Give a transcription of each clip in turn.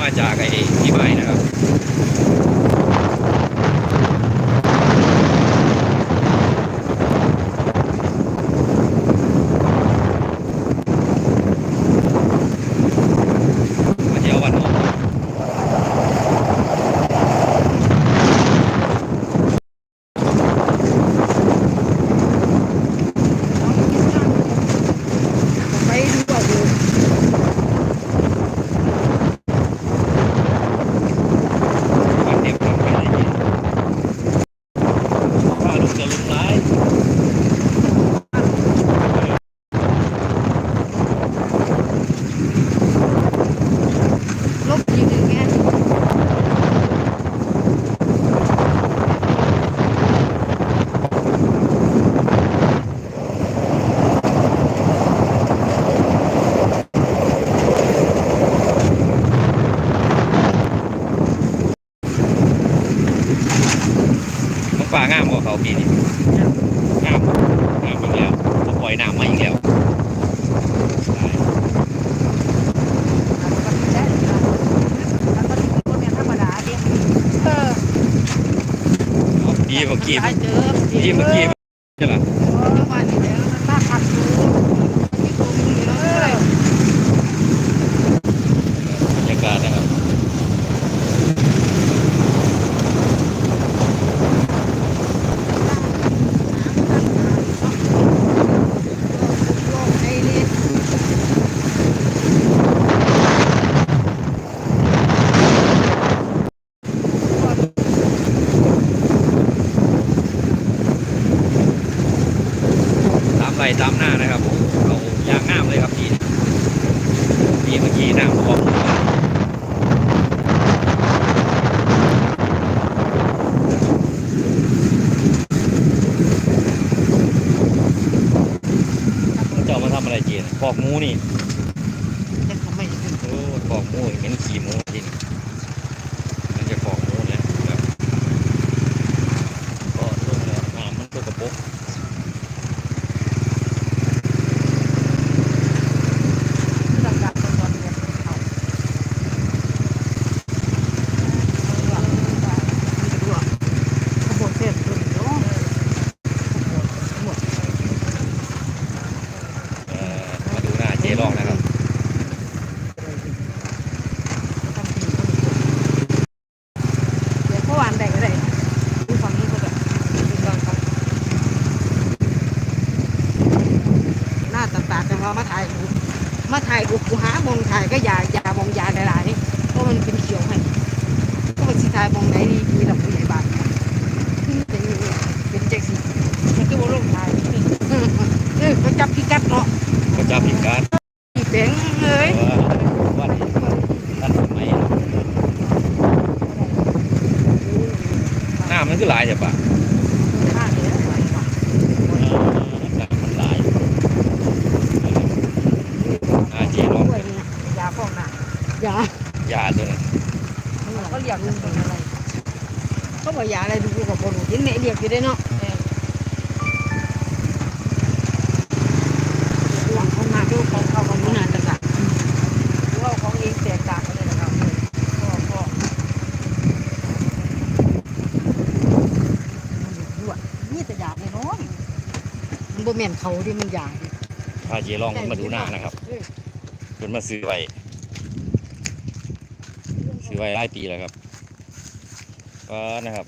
มาจากไอ้ที่ใบนะครับ ปีนี้น้กล้ำอีกแล้วมาปล่อยน้ำมาอีกแล้วดีเมื่อกี้ดีเมื่อกี้ ตามหน้านะครับผมเอายางงามเลยครับพี่พี่เมื่อกี้น้ำท่วมเจ้ามาทำอะไรเจนปอกงูนี่ หลายใช่ปะยายาตัวนั้นเขาเรียกมันเป็นอะไร เขาบอกยาอะไรดูกับคนเห็นแม่เรียกอยู่ได้เนาะ เม่นเขาที่มันยางพาเจลองมาดูหน้านะครับเพิ่นมาซื้อไว้ซื้อไว้หลาปีแล้วครับก็นะครับ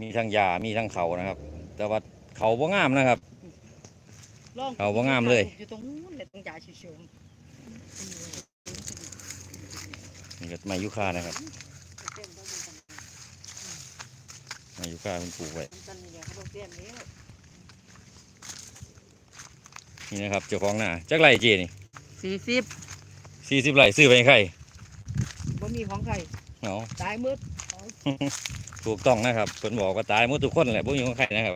มีทั้งยามีทั้งเขานะครับ แต่ว่าเขาบ่งามนะครับ เขาบ่งามเลยอยู่นี่ก็ไม้ยุค่านะครับ มาอยู่กาคุณปู่ไว้นี่นะครับเจ้าของหน้าจักไรเจนี่สี่สิบสี่สิบไรซื้อไปให้ใครบ่มีของใครเนาะตายมืดถูกต้องนะครับคนบอกว่าตายมืดทุกคนแหละบ่มีของใครนะครับ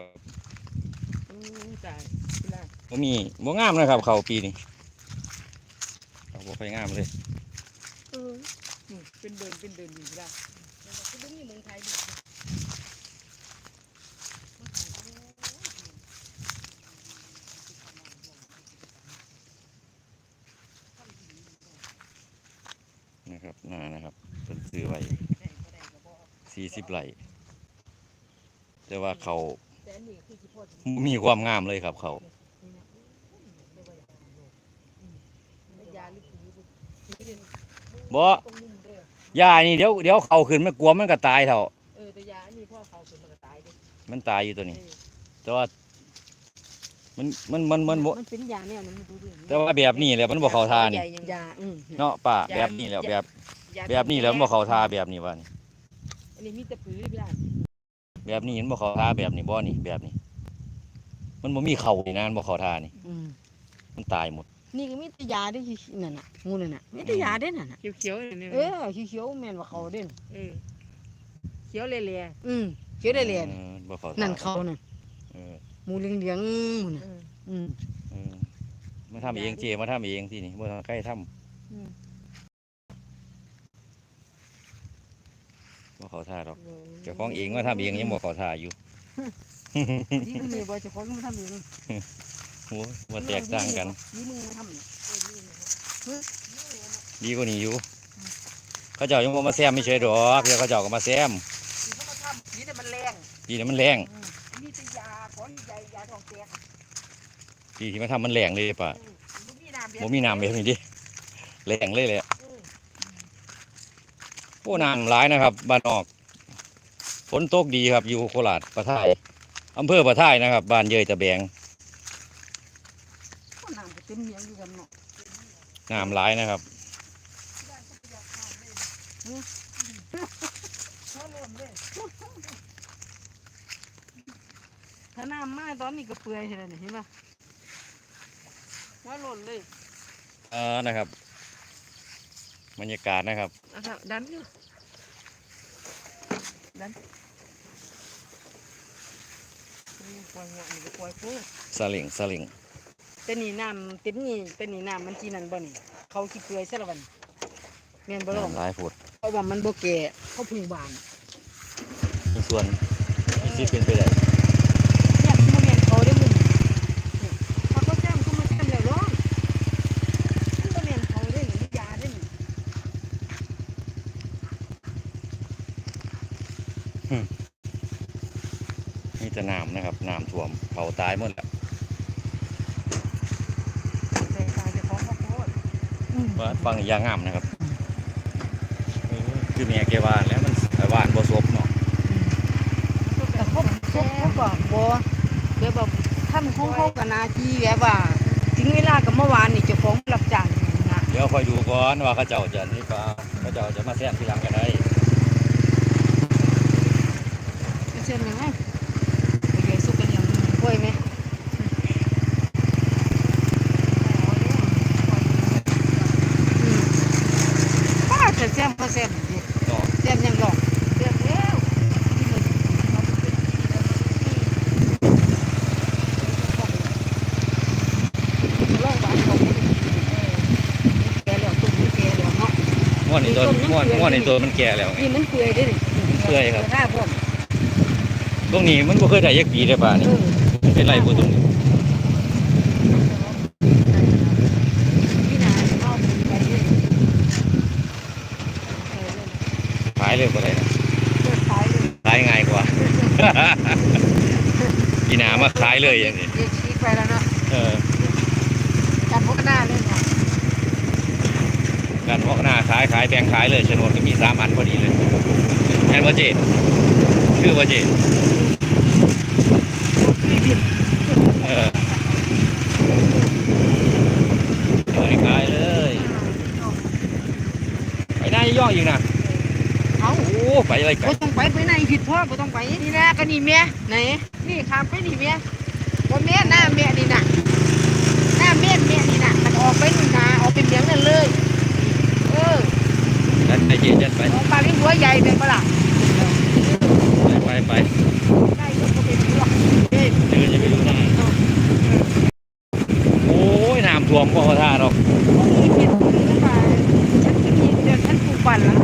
บ่มีบ่งามนะครับ เขาปีนี้เขาบ่ค่งามเลยเป็นเดินเป็นเดินอยู่ได้ สี่สิบไร่แต่ว่าเขาแต่อันนี่คือสิพ่อสิบ่มีความงามเลยครับเขาไม่ยาหรือผีบุผีเด่นบ่ตรงนุ่มเด้อยานี่เดี๋ยวเดี๋ยวเขาขึ้นไม่กลัวมันก็ตายเท่าเออแต่ยาอันนี้พ่อเขาเป็นมันก็ตายเด้มันตายอยู่ตัวนี้เออแต่ว่ามันมันมันมันบ่มันเป็นยาแนวนั้นมันดูดิแต่ว่าแบบนี้แหละมันบ่เข้าท่านี่ยาอืมเนาะป้าแบบนี้แหล้วแบบ แบบนี้แหล้วมันบ่เข้าท่าแบบนี้ว่านี่ อันนี้มีแต่ผือพี่ล่ะแบบนี้มันบ่เข้าท่าแบบนี้บ่นี่แบบนี้ มันบ่มีเข่านี่นะมันบ่เข้าท่านี่ อืมมันตายหมด นี่ก็มีแต่ยาได้อนั่นน่ะงูนั่นน่ะมีแต่ยาได้นั่นน่ะเขียวๆเนี่ยเออเขียวๆแม่นว่าเขาเด่นเออเขียวเละอืมเขียวได้เลยออบ่เข้าท่านั่นเขาน่ะเออหมูเหลืองๆหมูๆน่ะเอออืมเออมาทำเองเจมาทำเองที่นี่บ่ต้องใครทำ อืม บ่เข้าท่าดอกเจ้าของเองมาทำเองยังบ่เข้าท่าอยู่ที่มึงมีบ่เจ้าของมาทำเองโอ้ยบ่แตกต่างกันนี่มึงมาทำเนี่ยดีกว่านี้อยู่เขาเจ้ายังบ่มาแซมไม่ใช่ดอกเดี๋ยวเขาเจ้าก็มาแซมที่เขามาทำสีเนี่ยมันแรงปีนี้มันแรงอืมมีแต่ยาของใหญ่ยาทองแตกปีที่มาทำมันแรงเลยป่ะอืมบ่มีน้ำแบบบ่มีน้ำแบบนี้ดิแรงเลยแหละ อืมโอ้น้ำหลายนะครับบ้านนอกฝนตกดีครับ อยู่โคราชปะทายอำเภอปะทายนะครับบ้านเยยตะแบงน้ำก็เต็มเมียงอยู่กันเนาะน้ำหลายนะครับถ้าน้ำมาตอนนี้ก็เปื่อยใช่ไหมเห็นปะว่าหล่นเลย เออนะครับ บรรยากาศนะครับเอาเถอะดันอยู่ดันนี่ปล่อยหัวนี่ก็ปล่อยกูสลิงสลิงแต่นี่น้ำเต็มนี่แต่นี่น้ำมันจีนั่นบ่นี่เขาขี้เปื่อยซะละวันแม่นบ่ล่ะน้ำหลายฝุดเพราะว่ามันบ่แก่เขาเพึ่งบานมีส่วนมีสิทธิ์เป็นไปได้ เนี่ยมันแม่นเขาได้มึงเนี่ยพอเขาแจ้งเขามาแจ้งแล้วร้องมันบ่แม่นเขาได้นี่ยาได้นี่ มีแต่น้ำนะครับน้ำท่วมเขาตายหมดแล้วแต่ตายเจะของเขาโคตรอืมว่าฟังอย่างงามนะครับเออคือเมียแกวานแล้วมันหวานบ่ซบเนาะแต่เขาเขาเขาบอกบ่แบบว่าทำของเขากับนาทีแบบว่าถึงเวลากับเมื่อวานนี่เจ้าของรับจ้างนะเดี๋ยวคอยดูก่อนว่าเขาเจ้าจะนี่ก็เขาเจ้าจะมาแซมทีหลังก็ได้ ไม่เช่นยังไงไปเรียนสุกันยังป่วยไหมอืมป้าจะแซมก็แซมดิ เนาะ แซมยังหลอกแซมแล้วลองบานเขาแกแล้วตุ้มแกแล้วเนาะ ม้วนในตัวม้วนม้วนในตัวมันแก่แล้วไงนี่มันเปื่อยเด้นี่เปื่อยครับถ้าพวกตรงนี้มันบ่เคยได้ยักปีได้ป่ะเอนี่อเป็นไรบ่ตรงนี้พี่นาเอาไปเรื่อยเออขายเลยบ่ได้นะเลิกขายเลยขายง่ายกว่ากีหนามาขายเลยอย่างนี้ เรียกชี้ไปแล้วเนาะ เออ จับพวกหน้าเลยเนาะ กันพวกหน้าขายขายแบ่งขายเลยโฉนดก็มีสามอันพอดีเลยแม่นบ่เจคือบ่เจเออเอาให้ขายเลยไปได้ย่ออีกนะเอาโอ้ไปอะไรกันบ่ต้องไปไปไหนผิดพ่อบ่ต้องไปนี่นะก็นี่แม่ไหนนี่ข้ามไปนี่แม่บ่แม่หน้าแม่นี่นะหน้าแม่แม่นี่นะมันออกไปนี่นะออกไปเสียงนั่นเลย จัดไปเจจัดไปของปลาลิ้นหัวใหญ่เป็นปะล่ะไปไปได้ก็เป็นพวกเอ้ยเดินจะไปดูหน้าโอ้ยน้ำท่วมพ่อท่าหรอก พวกนี้เป็นคนที่มาฉันจะมีเดี๋ยวฉันปลูกปั่นแล้ว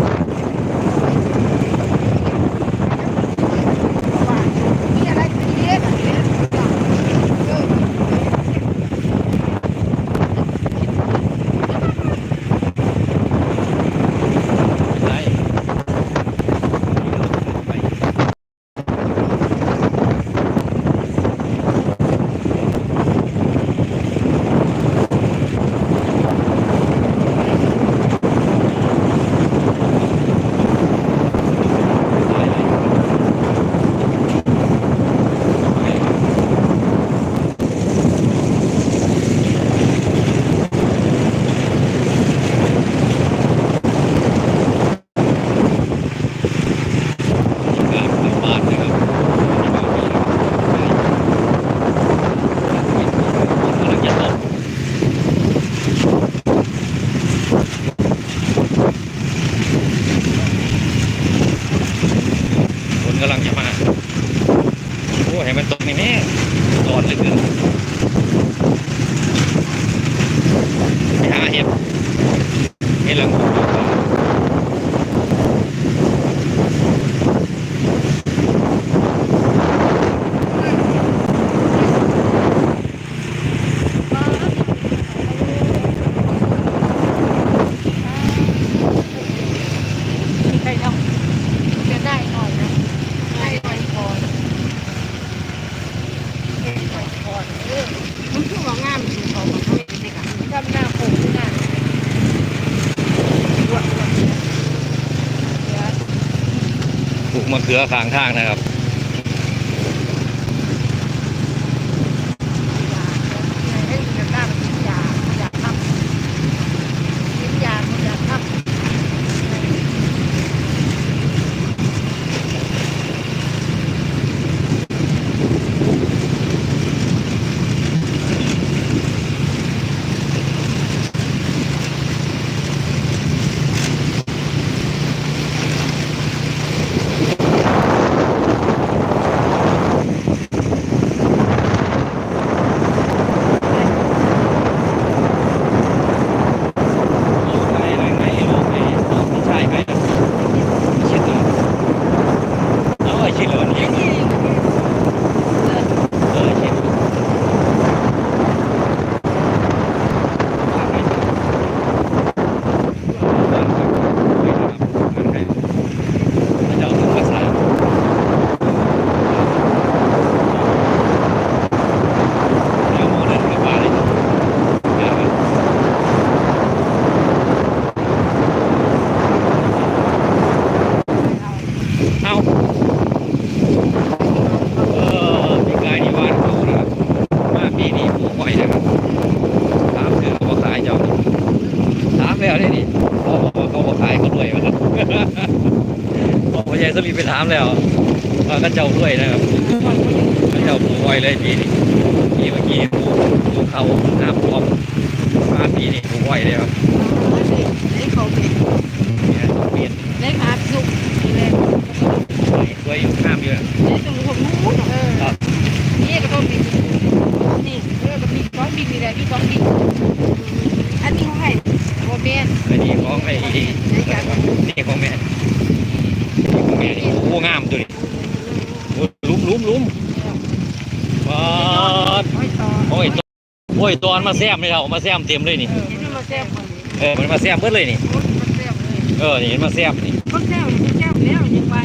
ขือข้างทางนะครับ ให้จะกล้ากินยาอยากทำกินยาอยากทำ ไหนไหนไหนลูกไอ้ลูกพี่ชายไปนะชิดเลยเอาไอ้ชิดเลยวันนี้เออชิดเจ้าต้องรักษาเดี๋ยวหมอเดินกลับบ้านเลยเดี๋ยว เอาเออปีกายนี่วานเขานะครับมาปีนี้ปลูกไว้นะครับถามซื้อเขาบอกขายเจ้าถามแล้วเนี่ยนี่เขาบอกว่าเขาบอกขายเขาด้วยนะครับ บอกว่ายายสลีไปถามแล้วว่าก็เจ้าด้วยนะครับก็เจ้าปลูกไว้เลยปีนี้ปีเมื่อกี้ปลูกปลูกเขาน้ำท่วมมาปีนี้ปลูกไว้เลยครับได้เขาเป็นเนี่ยเปลี่ยนได้ขาสุกนี่แหละสวยอยู่ห้ามเยอะได้ตรงผมนู้นเออครับนี่ก็ต้องมีนี่เออก็มีสองบินนี่แหละมีสองบินอันนี้เขาให้โมเมนอันนี้ของไอ้นี่ของแม่นี่ของแม่นี่โอ้งามตัวนี้โอ้ลุ้มลุ้มลุ้มปาดห้อยต่อโอ้ยตัวโอ้ยตอนมาแซมเลยครับมาแซมเต็มเลยนี่เออมันมาแซ่บคนนี้เออมันมาแซมเบิดเลยนี่มันแซ่บเลยเออนี่เห็นมาแซมนี่เขาแก้วแก้วแล้วยังไง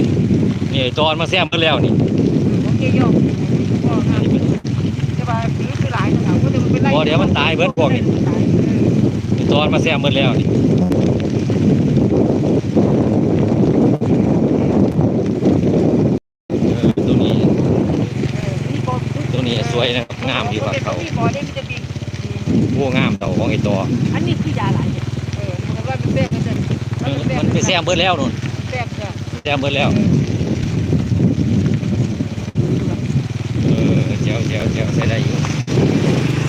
นี่ตอนมาแซมเบิดแล้วนี่โอเคโยกก็ครับจะไปผีคือหลายนะก็จะมันเป็นไรพอเดี๋ยวมันตายเบิดพวกนี่นี่ตอนมาแซมเบิดแล้วนี่เออตัวนี้ นี่บ่ ตั วนี้สวยนะครับงามดีกว่าเขาพี่บ่ได้มันจะบินโอ้งามเต่าของไอ้ตัวอันนี้คือยาหลายเออมันว่ามันแซ่บมันจะเออมันไปแซมเบิดแล้วนู่นแซ่บจ้ะแซมเบิดแล้วเออเจียวเจียวเจียวใส่ได้อยู่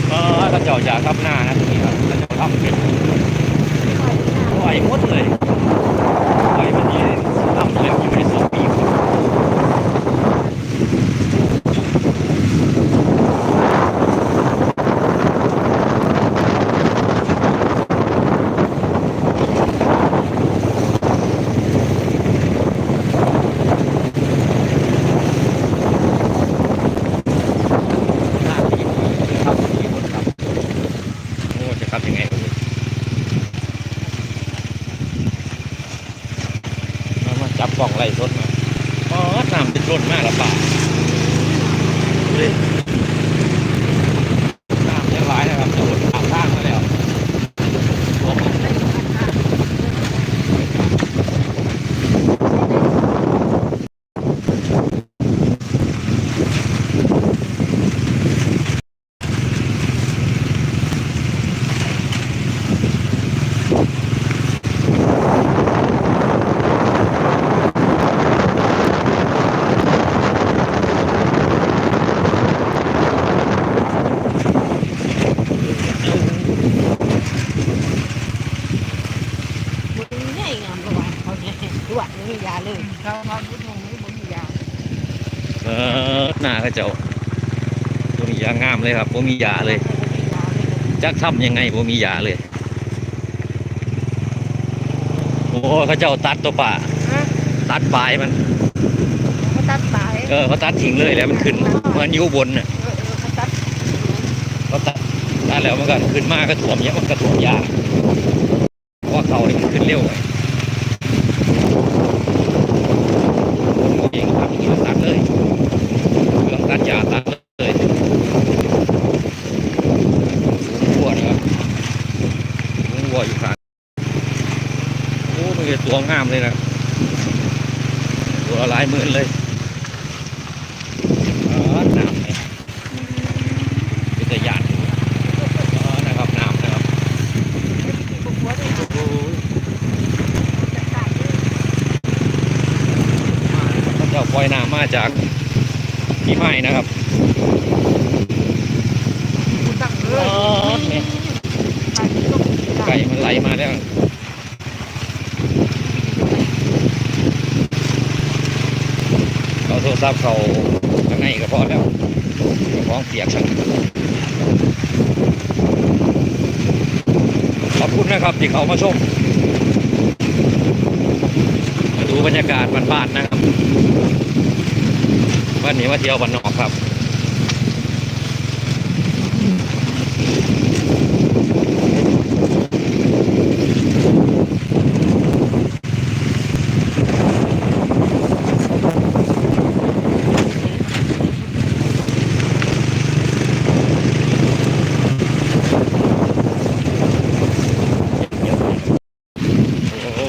เออเขาเจ้าจากทับหน้านะตรงนี้ครับเขาเจ้าทำเป็นหมดเลยไฟมันเย็นทำแล้วอยู่ในสองปีหมด ห้าปีครับปีหมดครับโอ้จะครับยังไงครับมามาจับกล่องไล่สดมาอ๋อน้ำเป็นรถมากละป่าดูดิน้ำยังไหลายนะครับจะหมดทางทางมาแล้วโอ้โหมึงใหญ่งามระหว่างเขาเนี่ยตรวจไม่มียาเลย เขาเขาพูดตรงนี้ผมมียา เออหน้าเขาเจ้าตัวนี้ยางงามเลยครับผมมียาเลยไม่มียาเลยจักทำยังไงผมมียาเลย โอ้เขาเจ้าตัดตัวป่าฮะตัดปลายมันเขาตัดสายเออเขาตัดทิ้งเลยแล้วมันขึ้นมันอยู่บนน่ะเออเออเขาตัดเขาตัดตัดแล้วมันก็ขึ้นมาก็ถ่วมเนี้ยมันก็ถ่วมยากเพราะว่าเขาเนี่ยมันขึ้นเร็วไงผมเองทำอย่างนี้ตัดเลย เครื่อยาตัดเลยสูงวัวนะครับสูงวัวอยู่ขาโอ้มันเป็นตัวงามเลยนะ ตัวละหลายหมื่นเลยอ๋อน้ำเนี่ยวิทยานอ๋อนะครับน้ำนะครับพวกหัวด้วยโอ้ยจัดการเลยพระเจ้าปล่อยน้ำมาจาก ที่ไม้นะครับคุณตั้งเลอ๋ยอเนี่ยไปที่ตรงนี้ไก่มันไหลมาแล้วเราโทรศัพท์เขาข้างในก็พอแล้วเจ้าของเสียกฉันขอบคุณนะครับที่เขามาชมมาดูบรรยากาศบ้านๆนะครับ วันนี้มาเที่ยวบ้านนอกครับ โอ้โห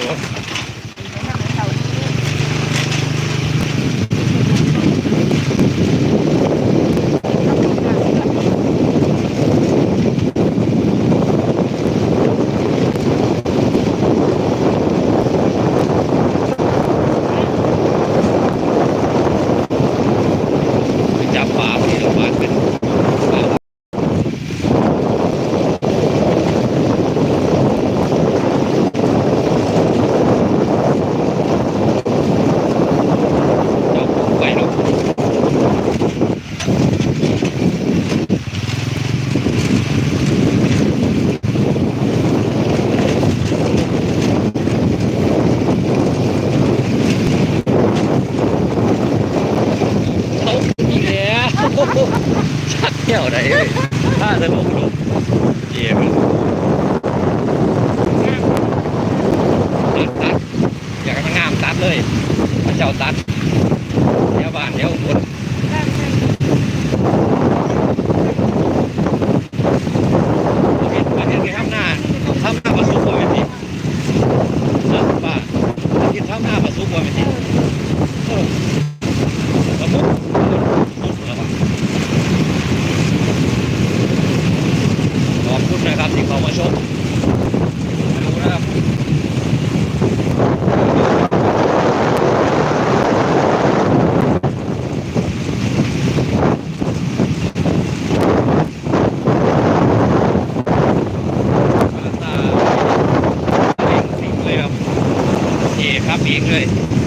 ไปจับปลาที่โรงพยาบาลเป็นปลาเจ้าของไปแล้วเอาอีกแล้วชักเที่ยว ไหนเลยถ้าจะลงลงเยี่ยมตัดตัดอยากให้มันงามตัดเลยพระเจ้าตัดเดี๋ยวบ้านเดี๋ยวบน Pin.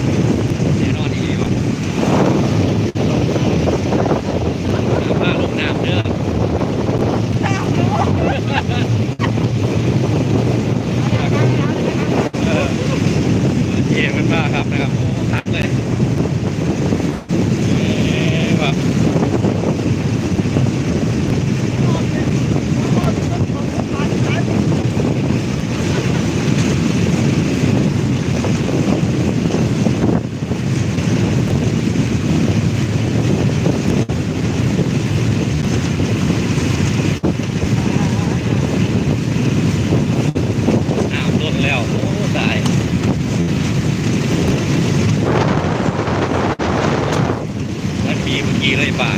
กี้เมื่อกี้เลยป่า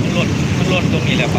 มันหล่นมันหล่นตรงนี้แหละไป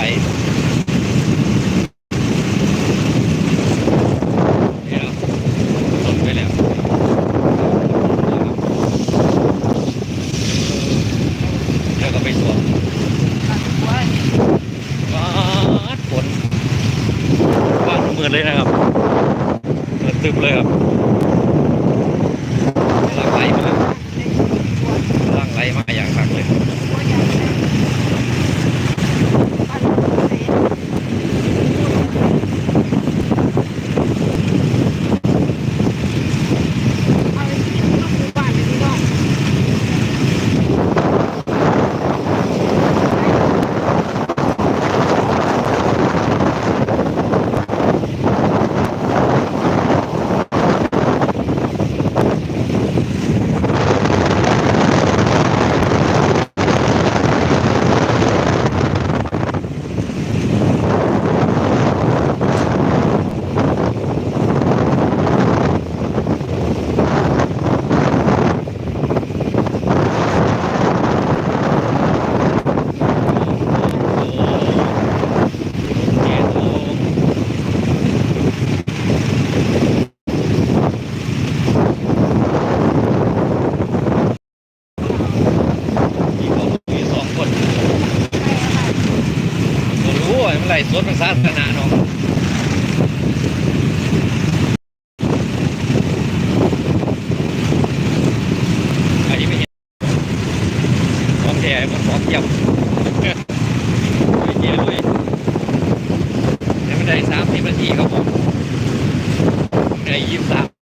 ล่สวดภาษาศาสนาเนาะอันนี้ไม่เองแท้มันของย่ยมไม่เยี่ยมยแล้วมันได้สามสิบนาทีครับผมได้ยี่สิสาม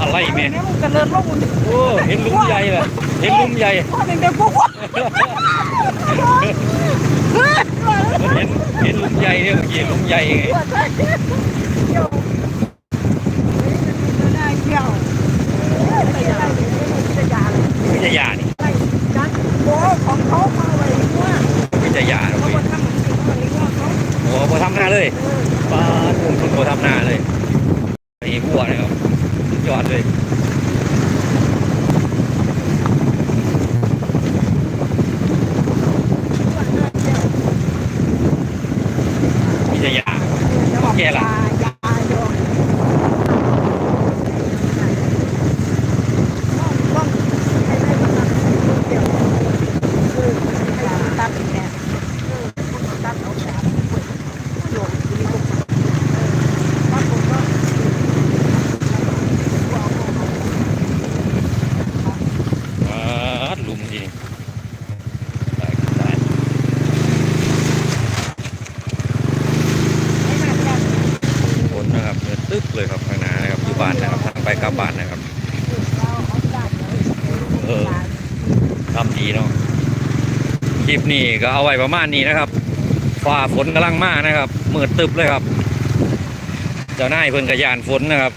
อะไรเนี่ยมันะเนลงมัโอ้เห็นลุมใหญ่เลยเห็นลุมใหญ่เป็นเด็พวกเห็นเห็นลุมใหญ่เนี่ยเห็นลุมใหญ่ไง ลิปนี้ก็เอาไว้ประมาณนี้นะครับฝ่าฝนกำลังมากนะครับมืดตึบเลยครับ เจ้านายเพิ่นกระยานฝนนะครับ